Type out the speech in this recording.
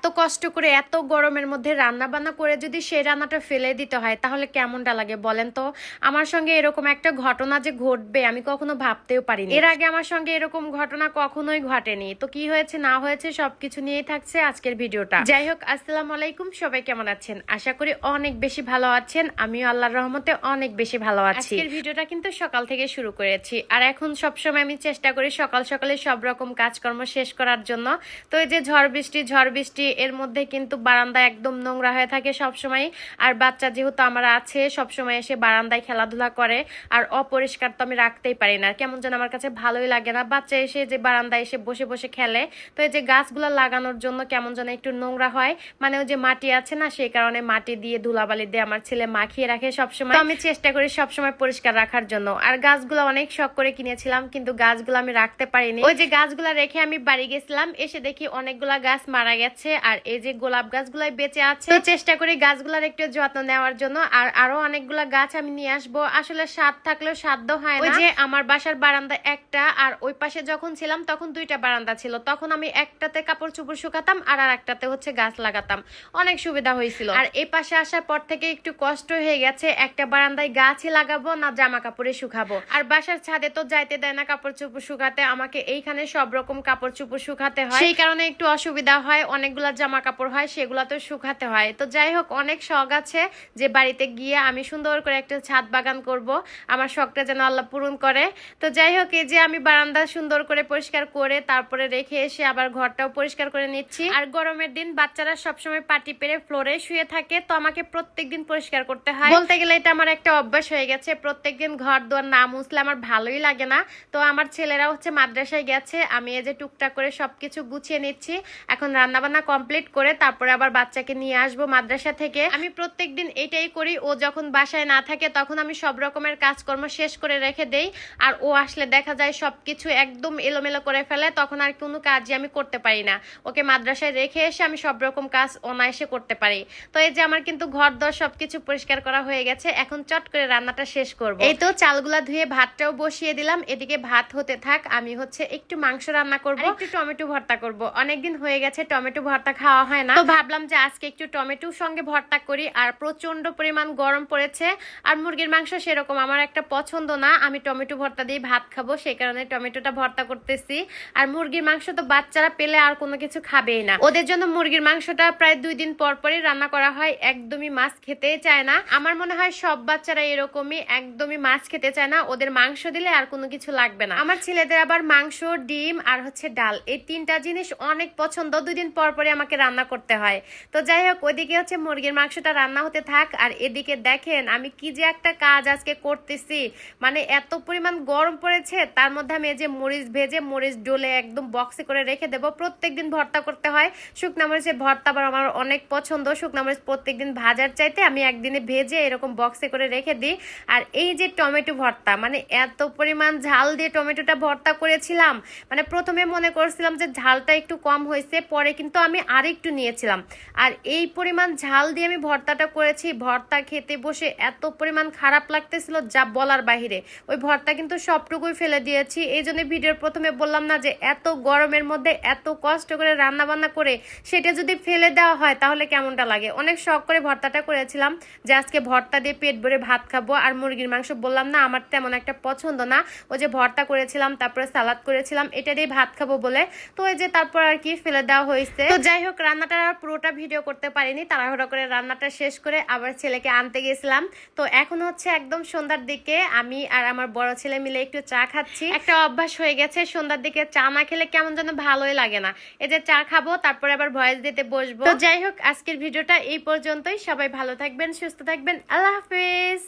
এত কষ্ট করে এত গরমের মধ্যে রান্না বান্না করে যদি সেই রান্নাটা ফেলে দিতে হয়, তাহলে কেমনটা লাগে বলেন তো? আমার সঙ্গে এরকম একটা ঘটনা যে ঘটবে আমি কখনো ভাবতেও পারিনি। এর আগে আমার সঙ্গে এরকম ঘটনা কখনোই ঘটেনি। তো কি হয়েছে, না হয়েছে সবকিছু নিয়েই থাকছে আজকের ভিডিওটা। যাই হোক, আসসালামু আলাইকুম, সবাই কেমন আছেন? আশা করি অনেক বেশি ভালো আছেন। আমিও আল্লাহর রহমতে অনেক বেশি ভালো আছি। আজকের ভিডিওটা কিন্তু সকাল থেকে শুরু করেছি। আর এখন সবসময় আমি চেষ্টা করি সকাল সকালে সব রকম কাজকর্ম শেষ করার জন্য। তো এই যে ঝড় বৃষ্টি ঝড় বৃষ্টি এর মধ্যে কিন্তু বারান্দা একদম নোংরা হয়ে থাকে সবসময় আর বাচ্চা যেহেতু আমার আছে, সবসময় এসে বারান্দায় খেলাধুলা করে। আর অপরিষ্কার তো আমি রাখতেই পারি না। কেমন যেন আমার কাছে ভালোই লাগে না। বাচ্চা এসে যে বারান্দায় এসে বসে বসে খেলে, তো এই যে গাছগুলো লাগানোর জন্য কেমন যেন একটু নোংরা হয়। মানে ওই যে মাটি আছে না, সেই কারণে মাটি দিয়ে ধুলাবালি দিয়ে আমার ছেলে মাখিয়ে রাখে সবসময়। আমি চেষ্টা করি সবসময় পরিষ্কার রাখার জন্য। আর গাছগুলো অনেক শখ করে কিনেছিলাম, কিন্তু গাছগুলো আমি রাখতে পারিনি। ওই যে গাছগুলো রেখে আমি বাড়ি গেছিলাম, এসে দেখি অনেকগুলা গাছ মারা গেছে। আর এই যে গোলাপ গাছগুলাই বেঁচে আছে চেষ্টা করি গাছগুলার একটু যত্ন নেওয়ার জন্য। আর আরও অনেকগুলা গাছ আমি নিয়ে আসব। আসলে স্বাদ থাকলেও সাধ্য হয় না। ওই যে আমার বাসার বারান্দা একটা আর ওই পাশে যখন ছিলাম তখন দুইটা বারান্দা ছিল। তখন আমি একটাতে কাপড় চোপড় শুকাতাম আর আর একটাতে হচ্ছে গাছ লাগাতাম। অনেক সুবিধা হয়েছিল। আর এই পাশে আসার পর থেকে একটু কষ্ট হয়ে গেছে। একটা বারান্দায় গাছই লাগাবো না জামা কাপড়ে শুকাবো। আর বাসার ছাদে তো যাইতে দেয় না কাপড় চোপড় শুকাতে। আমাকে এইখানে সব রকম কাপড় চোপড় শুকাতে হয়। সেই কারণে একটু অসুবিধা হয়। অনেকগুলা জামা কাপড় হয় সেগুলা তো শুকাতে হয়। তো যাই হোক অনেক শখ আছে যে বাড়িতে গিয়ে আমি সুন্দর করে একটা ছাদ বাগান করব। আমার শখটা যেন আল্লাহ পূরণ করে। তো যাই হোক এই যে আমি বারান্দা সুন্দর করে পরিষ্কার করে তারপরে রেখে এসে আবার ঘরটাও পরিষ্কার করে নিচ্ছি। আর গরমের দিন বাচ্চারা সবসময় পাটি পেরে ফ্লোরে শুয়ে থাকে, তো আমাকে প্রত্যেকদিন পরিষ্কার করতে হয়। বলতে গেলে এটা আমার একটা অভ্যাস হয়ে গেছে। প্রত্যেকদিন ঘর দুয়ার না মুছলে আমার ভালোই লাগে না। তো আমার ছেলেরা হচ্ছে মাদ্রাসায় গেছে, আমি এই যে টুকটাক করে সবকিছু গুছিয়ে নিচ্ছি। এখন রান্না বান্না কমপ্লিট করে তারপরে আবার বাচ্চাকে নিয়ে আসব মাদ্রাসা থেকে। আমি প্রত্যেকদিন এটাই করি ও যখন বাসায় না থাকে তখন আমি সব রকমের কাজকর্ম শেষ করে রেখে দেই আর ও আসলে দেখা যায় সবকিছু একদম এলোমেলো করে ফেলে তখন আর কোনো কাজই আমি করতে পারি না। ওকে মাদ্রাসায় রেখে এসে আমি সব রকম কাজ অনায়াসে করতে পারি। তো এই যে আমার কিন্তু ঘর দর সবকিছু পরিষ্কার করা হয়ে গেছে এখন চট করে রান্নাটা শেষ করব। এই তো চালগুলা ধুয়ে ভাতটাও বসিয়ে দিলাম এদিকে ভাত হতে থাক আমি হচ্ছে একটু মাংস রান্না করব। একটু টমেটো ভর্তা করব। অনেকদিন হয়ে গেছে টমেটো ভর্তা খাওয়া হয় না। তো ভাবলাম যে আজকে একটু টমেটোর সঙ্গে ভর্তা করি, আর প্রচণ্ড পরিমাণ গরম পড়েছে, আর মুরগির মাংস সেরকম আমার একটা পছন্দ না। আমি টমেটো ভর্তা দিয়ে ভাত খাব, সেই কারণে টমেটোটা ভর্তা করতেছি। আর মুরগির মাংস তো বাচ্চারা পেলে আর কোনো কিছু খাবেই না। ওদের জন্য মুরগির মাংসটা প্রায় দুই দিন পর পরই রান্না করা হয়, একদমই মাছ খেতেই চায় না। আমার মনে হয় সব বাচ্চারা এরকমই একদমই মাছ খেতে চায় না, ওদের মাংস দিলে আর কোনো কিছু লাগবে না। আমার ছেলেদের আবার মাংস, ডিম, আর হচ্ছে ডাল, এই তিনটা জিনিস অনেক পছন্দ। দুই দিন পর পরে আমাকে রান্না করতে হয়। তো যাই হোক, ওইদিকে হচ্ছে মুরগির মাংসটা রান্না হতে থাক। আর এদিকে দেখেন, আমি কি যে একটা কাজ আজকে করতেছি। মানে এত পরিমাণ গরম পড়েছে, তার মধ্যে আমি এই যে মরিচ ভেজে মরিচ ডোলে একদম বক্সে করে রেখে দেবো। প্রত্যেকদিন ভর্তা করতে হয়। শুকনা মরিচের ভর্তা আবার আমার অনেক পছন্দ। শুকনা মরিচ প্রত্যেকদিন ভাজার চাইতে আমি একদিনে ভেজে এরকম বক্সে করে রেখে দিই। আর এই যে টমেটো ভর্তা মানে এত পরিমাণ ঝাল দিয়ে টমেটোটা ভর্তা করেছিলাম। মানে প্রথমে মনে করছিলাম যে ঝালটা একটু কম হয়েছে, পরে কিন্তু আমি আর একটু নিয়েছিলাম। আর এই পরিমাণ ঝাল দিয়ে আমি ভর্তাটা করেছি। ভর্তা খেতে বসে এত পরিমাণ খারাপ লাগতেছিল যা বলার বাহিরে। ওই ভর্তা কিন্তু সবটুকুই ফেলে দিয়েছি। এই জন্য ভিডিওর প্রথমে বললাম না যে এত গরমের মধ্যে এত কষ্ট করে রান্না বান্না করে সেটা যদি ফেলে দেওয়া হয় তাহলে কেমনটা লাগে? অনেক শখ করে ভর্তাটা করেছিলাম যে আজকে ভর্তা দিয়ে পেট ভরে ভাত খাব। আর মুরগির মাংস বললাম না, আমার তেমন একটা পছন্দ না। ও যে ভর্তা করেছিলাম, তারপরে সালাদ করেছিলাম, এটা দিয়ে ভাত খাব বলে। তো ওই যে তারপর আর কি ফেলে দেওয়া হয়েছে। তো যাই হোক রান্নাটা আর পুরোটা ভিডিও করতে পারিনি তাড়াহুড়ো করে রান্নাটা শেষ করে আবার ছেলেকে আনতে গেছিলাম তো এখন হচ্ছে একদম সন্ধ্যার দিকে আমি আর আমার বড় ছেলে মিলে একটু চা খাচ্ছি। একটা অভ্যাস হয়ে গেছে সন্ধ্যার দিকে চা না খেলে কেমন যেন ভালোই লাগে না। এই যে চা খাব তারপরে আবার ভয়েস দিতে বসবো। তো যাই হোক আজকের ভিডিওটা এই পর্যন্তই। সবাই ভালো থাকবেন সুস্থ থাকবেন। আল্লাহ হাফিজ।